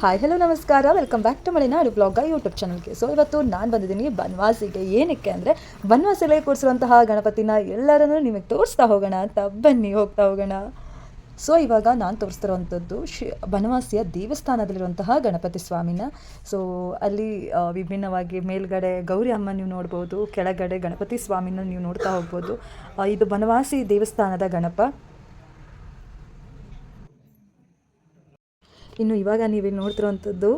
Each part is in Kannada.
ಹಾಯ್ ಹಲೋ ನಮಸ್ಕಾರ welcome back to Malenadu blog YouTube ಚಾನಲ್ಗೆ ಸೊ ಇವತ್ತು ನಾನು ಬಂದಿದ್ದೀನಿ ಬನ್ವಾಸಿಗೆ. ಏನಕ್ಕೆ ಅಂದರೆ ಬನ್ವಾಸಿಗೆ ಕೂರಿಸಿರುವಂತಹ ಗಣಪತಿನ ಎಲ್ಲರನ್ನೂ ನಿಮಗೆ ತೋರಿಸ್ತಾ ಹೋಗೋಣ ಅಂತ. ಬನ್ನಿ, ಹೋಗ್ತಾ ಹೋಗೋಣ. ಸೊ ಇವಾಗ ನಾನು ತೋರಿಸ್ತಿರುವಂಥದ್ದು ಶಿ, ಬನವಾಸಿಯ ದೇವಸ್ಥಾನದಲ್ಲಿರುವಂತಹ ಗಣಪತಿ ಸ್ವಾಮಿನ. ಸೊ ಅಲ್ಲಿ ವಿಭಿನ್ನವಾಗಿ ಮೇಲ್ಗಡೆ ಗೌರಿ ಅಮ್ಮ ನೀವು ನೋಡ್ಬೋದು, ಕೆಳಗಡೆ ಗಣಪತಿ ಸ್ವಾಮಿನ ನೀವು ನೋಡ್ತಾ ಹೋಗ್ಬೋದು. ಇದು ಬನವಾಸಿ ದೇವಸ್ಥಾನದ ಗಣಪ. ಇನ್ನು ಇವಾಗ ನೀವಿಲ್ಲಿ ನೋಡ್ತಿರೋವಂಥದ್ದು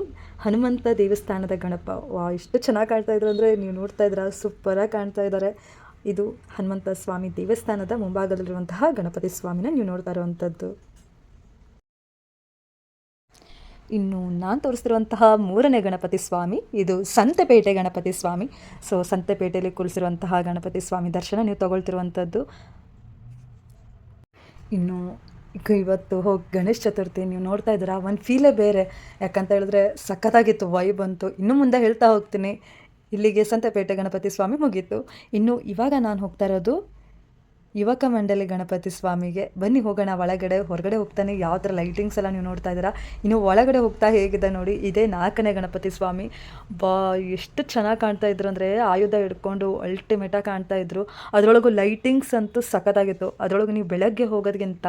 ಹನುಮಂತ ದೇವಸ್ಥಾನದ ಗಣಪ. ವಾ ಎಷ್ಟು ಚೆನ್ನಾಗಿ ಕಾಣ್ತಾ ಇದ್ರು ಅಂದರೆ ನೀವು ನೋಡ್ತಾ ಇದ್ದೀರಾ ಸೂಪರಾಗಿ ಕಾಣ್ತಾ ಇದ್ದಾರೆ. ಇದು ಹನುಮಂತ ಸ್ವಾಮಿ ದೇವಸ್ಥಾನದ ಮುಂಭಾಗದಲ್ಲಿರುವಂತಹ ಗಣಪತಿ ಸ್ವಾಮಿನ ನೀವು ನೋಡ್ತಾ ಇರುವಂಥದ್ದು ಇನ್ನು ನಾನು ತೋರಿಸ್ತಿರುವಂತಹ ಮೂರನೇ ಗಣಪತಿ ಸ್ವಾಮಿ, ಇದು ಸಂತೆಪೇಟೆ ಗಣಪತಿ ಸ್ವಾಮಿ. ಸೊ ಸಂತೆಪೇಟೆಯಲ್ಲಿ ಕುಳಿಸಿರುವಂತಹ ಗಣಪತಿ ಸ್ವಾಮಿ ದರ್ಶನ ನೀವು ತಗೊಳ್ತಿರುವಂಥದ್ದು. ಇನ್ನು ಇವತ್ತು ಹೋಗಿ ಗಣೇಶ ಚತುರ್ಥಿ, ನೀವು ನೋಡ್ತಾ ಇದ್ದೀರಾ? ಒಂದು ಫೀಲೇ ಬೇರೆ. ಯಾಕಂತ ಹೇಳಿದ್ರೆ ಸಖತ್ತಾಗಿತ್ತು ವೈ ಬಂತು. ಇನ್ನು ಮುಂದೆ ಹೇಳ್ತಾ ಹೋಗ್ತೀನಿ. ಇಲ್ಲಿಗೆ ಸಂತೆಪೇಟೆ ಗಣಪತಿ ಸ್ವಾಮಿ ಮುಗೀತು. ಇನ್ನು ಇವಾಗ ನಾನು ಹೋಗ್ತಾ ಇರೋದು ಯುವಕ ಮಂಡಳಿ ಗಣಪತಿ ಸ್ವಾಮಿಗೆ, ಬನ್ನಿ ಹೋಗೋಣ, ಒಳಗಡೆ, ಹೊರಗಡೆ ಹೋಗ್ತಾನೆ, ಯಾವ ಥರ ಲೈಟಿಂಗ್ಸ್ ಎಲ್ಲ ನೀವು ನೋಡ್ತಾ ಇದ್ದೀರಾ? ಇನ್ನು ಒಳಗಡೆ ಹೋಗ್ತಾ ಹೇಗಿದೆ ನೋಡಿ, ಇದೇ ನಾಲ್ಕನೇ ಗಣಪತಿ ಸ್ವಾಮಿ. ಬಾ, ಎಷ್ಟು ಚೆನ್ನಾಗಿ ಕಾಣ್ತಾ ಇದ್ರು ಅಂದರೆ ಆಯುಧ ಹಿಡ್ಕೊಂಡು ಅಲ್ಟಿಮೇಟಾಗಿ ಕಾಣ್ತಾ ಇದ್ರು. ಅದರೊಳಗೂ ಲೈಟಿಂಗ್ಸ್ ಅಂತೂ ಸಖತ್ತಾಗಿತ್ತು. ಅದರೊಳಗೆ ನೀವು ಬೆಳಗ್ಗೆ ಹೋಗೋದಕ್ಕಿಂತ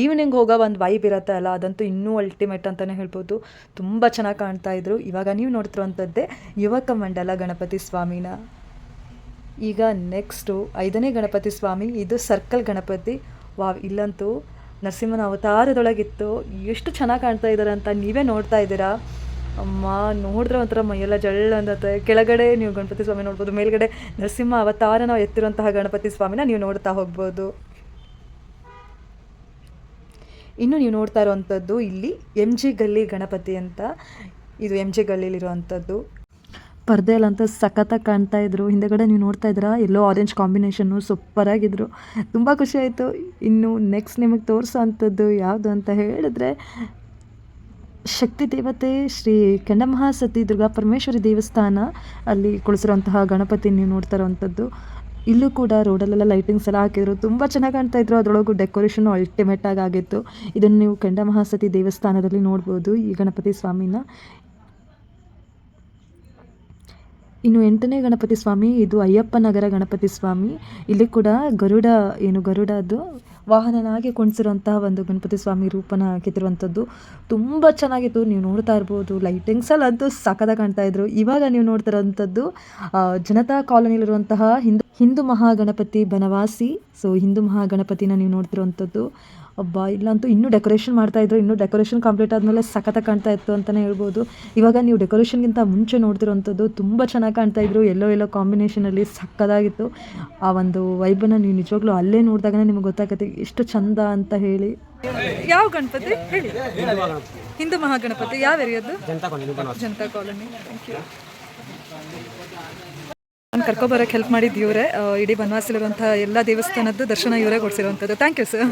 ಈವ್ನಿಂಗ್ ಹೋಗೋ ಒಂದು ವೈಬ್ ಇರುತ್ತೆ ಅಲ್ಲ, ಅದಂತೂ ಇನ್ನೂ ಅಲ್ಟಿಮೇಟ್ ಅಂತಲೇ ಹೇಳ್ಬೋದು. ತುಂಬ ಚೆನ್ನಾಗಿ ಕಾಣ್ತಾ ಇದ್ರು. ಇವಾಗ ನೀವು ನೋಡ್ತಿರುವಂಥದ್ದೇ ಯುವಕ ಮಂಡಲ ಗಣಪತಿ ಸ್ವಾಮಿನ ಈಗ ನೆಕ್ಸ್ಟು ಐದನೇ ಗಣಪತಿ ಸ್ವಾಮಿ, ಇದು ಸರ್ಕಲ್ ಗಣಪತಿ. ವಾವ್, ಇಲ್ಲಂತೂ ನರಸಿಂಹನ ಅವತಾರದೊಳಗಿತ್ತು. ಎಷ್ಟು ಚೆನ್ನಾಗಿ ಕಾಣ್ತಾ ಇದ್ದಾರೆ ಅಂತ ನೀವೇ ನೋಡ್ತಾ ಇದ್ದೀರಾ? ಅಮ್ಮ, ನೋಡಿದ್ರೆ ಒಂಥರ ಮೈಯೆಲ್ಲ ಜಳ್ಳ ಅಂದತ್ತೆ ಕೆಳಗಡೆ ನೀವು ಗಣಪತಿ ಸ್ವಾಮಿ ನೋಡ್ಬೋದು, ಮೇಲ್ಗಡೆ ನರಸಿಂಹ ಅವತಾರ ನಾವು ಎತ್ತಿರುವಂತಹ ಗಣಪತಿ ಸ್ವಾಮಿನ ನೀವು ನೋಡ್ತಾ ಹೋಗ್ಬೋದು. ಇನ್ನು ನೀವು ನೋಡ್ತಾ ಇರುವಂಥದ್ದು ಇಲ್ಲಿ ಎಂ ಜಿ ಗಲ್ಲಿ ಗಣಪತಿ ಅಂತ. ಇದು ಎಂ ಜಿ ಗಲ್ಲಿಲಿರುವಂಥದ್ದು. ಪರ್ದೆಯಲ್ಲಂತೂ ಸಖತ್ತಾಗಿ ಕಾಣ್ತಾ ಇದ್ರು. ಹಿಂದೆಗಡೆ ನೀವು ನೋಡ್ತಾ ಇದ್ದೀರಾ, ಎಲ್ಲೋ ಆರೆಂಜ್ ಕಾಂಬಿನೇಷನ್ನು ಸೂಪರಾಗಿದ್ರು ತುಂಬ ಖುಷಿ ಆಯಿತು. ಇನ್ನು ನೆಕ್ಸ್ಟ್ ನಿಮಗೆ ತೋರಿಸೋ ಅಂಥದ್ದು ಯಾವುದು ಅಂತ ಹೇಳಿದ್ರೆ, ಶಕ್ತಿ ದೇವತೆ ಶ್ರೀ ಕೆಂಡಮಹಾಸತಿ ದುರ್ಗಾ ಪರಮೇಶ್ವರಿ ದೇವಸ್ಥಾನ. ಅಲ್ಲಿ ಕುಳಿಸಿರುವಂತಹ ಗಣಪತಿ ನೀವು ನೋಡ್ತಾ ಇರೋವಂಥದ್ದು. ಇಲ್ಲೂ ಕೂಡ ರೋಡಲ್ಲೆಲ್ಲ ಲೈಟಿಂಗ್ಸ್ ಎಲ್ಲ ಹಾಕಿದ್ರು. ತುಂಬ ಚೆನ್ನಾಗಿ ಕಾಣ್ತಾ ಇದ್ರು. ಅದರೊಳಗೂ ಡೆಕೋರೇಷನ್ ಅಲ್ಟಿಮೇಟ್ ಆಗಿ ಆಗಿತ್ತು. ಇದನ್ನು ನೀವು ಕೆಂಡಮಹಾಸತಿ ದೇವಸ್ಥಾನದಲ್ಲಿ ನೋಡ್ಬೋದು ಈ ಗಣಪತಿ ಸ್ವಾಮಿನ. ಇನ್ನು ಎಂಟನೇ ಗಣಪತಿ ಸ್ವಾಮಿ, ಇದು ಅಯ್ಯಪ್ಪ ನಗರ ಗಣಪತಿ ಸ್ವಾಮಿ. ಇಲ್ಲಿ ಕೂಡ ಗರುಡ, ಏನು ಗರುಡದು ವಾಹನನಾಗಿ ಕುಣಿಸಿರುವಂತಹ ಒಂದು ಗಣಪತಿ ಸ್ವಾಮಿ ರೂಪನ ಹಾಕಿದಿರುವಂಥದ್ದು. ತುಂಬ ಚೆನ್ನಾಗಿತ್ತು. ನೀವು ನೋಡ್ತಾ ಇರ್ಬೋದು ಲೈಟಿಂಗ್ಸಲ್ಲಿ ಅಂತೂ ಸಖದ ಕಾಣ್ತಾ ಇದ್ರು. ಇವಾಗ ನೀವು ನೋಡ್ತಿರೋಂಥದ್ದು ಜನತಾ ಕಾಲೋನಿಲಿರುವಂತಹ ಹಿಂದೂ ಹಿಂದೂ ಮಹಾಗಣಪತಿ ಬನವಾಸಿ. ಸೊ ಹಿಂದೂ ಮಹಾಗಣಪತಿನ ನೀವು ನೋಡ್ತಿರೋಂಥದ್ದು. ಒಬ್ಬ ಇಲ್ಲಂತೂ ಇನ್ನೂ ಡೆಕೋರೇಷನ್ ಮಾಡ್ತಾ ಇದ್ರು ಇನ್ನೂ ಡೆಕೋರೇಷನ್ ಕಂಪ್ಲೀಟ್ ಆದಮೇಲೆ ಸಖತ್ತಾಗಿ ಕಾಣ್ತಾ ಇತ್ತು ಅಂತಲೇ ಹೇಳ್ಬೋದು. ಇವಾಗ ನೀವು ಡೆಕೋರೇಷನ್ಗಿಂತ ಮುಂಚೆ ನೋಡ್ತಿರೋಂಥದ್ದು ತುಂಬ ಚೆನ್ನಾಗಿ ಕಾಣ್ತಾ ಇದ್ರು ಎಲ್ಲೋ ಎಲ್ಲೋ ಕಾಂಬಿನೇಷನಲ್ಲಿ ಸಕ್ಕದಾಗಿತ್ತು ಆ ಒಂದು ವೈಬನ್ನು ನೀವು ನಿಜವಾಗ್ಲೂ ಅಲ್ಲೇ ನೋಡಿದಾಗನೇ ನಿಮ್ಗೆ ಗೊತ್ತಾಗುತ್ತೆ ಎಷ್ಟು ಚಂದ ಅಂತ ಹೇಳಿ. ಯಾವ ಗಣಪತಿ? ಹೇಳಿ. ಹಿಂದೂ ಮಹಾಗಣಪತಿ ಯಾವ ಏರಿಯಾದ್ದು ಜನತಾ ಕಾಲೋನಿ ಥ್ಯಾಂಕ್ ಯು ನಾನು ಕರ್ಕೊಬರಕ್ಕೆ ಹೆಲ್ಪ್ ಮಾಡಿದ್ದು ಇವರೇ. ಇಡೀ ಬನವಾಸಲಿರುವಂತಹ ಎಲ್ಲ ದೇವಸ್ಥಾನದ್ದು ದರ್ಶನ ಇವರೇ ಕೊಡಿಸಿರುವಂಥದ್ದು. ಥ್ಯಾಂಕ್ ಯು ಸರ್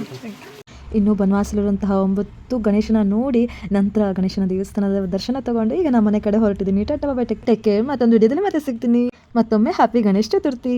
ಇನ್ನು ಬನವಾಸಲಿರುವಂತಹ ಒಂಬತ್ತು ಗಣೇಶನ ನೋಡಿ ನಂತರ ಗಣೇಶನ ದೇವಸ್ಥಾನದ ದರ್ಶನ ತಗೊಂಡು ಈಗ ನಮ್ಮ ಮನೆ ಕಡೆ ಹೊರಟಿದ್ದೀನಿ. ಟಾಟಾ ಬಾಬಾ ಟೆಕ್ ಟೆಕ್ ಮತ್ತೊಂದು ವಿಡಿಯೋದಲ್ಲಿ ಮತ್ತೆ ಸಿಗ್ತೀನಿ. ಮತ್ತೊಮ್ಮೆ ಹ್ಯಾಪಿ ಗಣೇಶ ಚತುರ್ಥಿ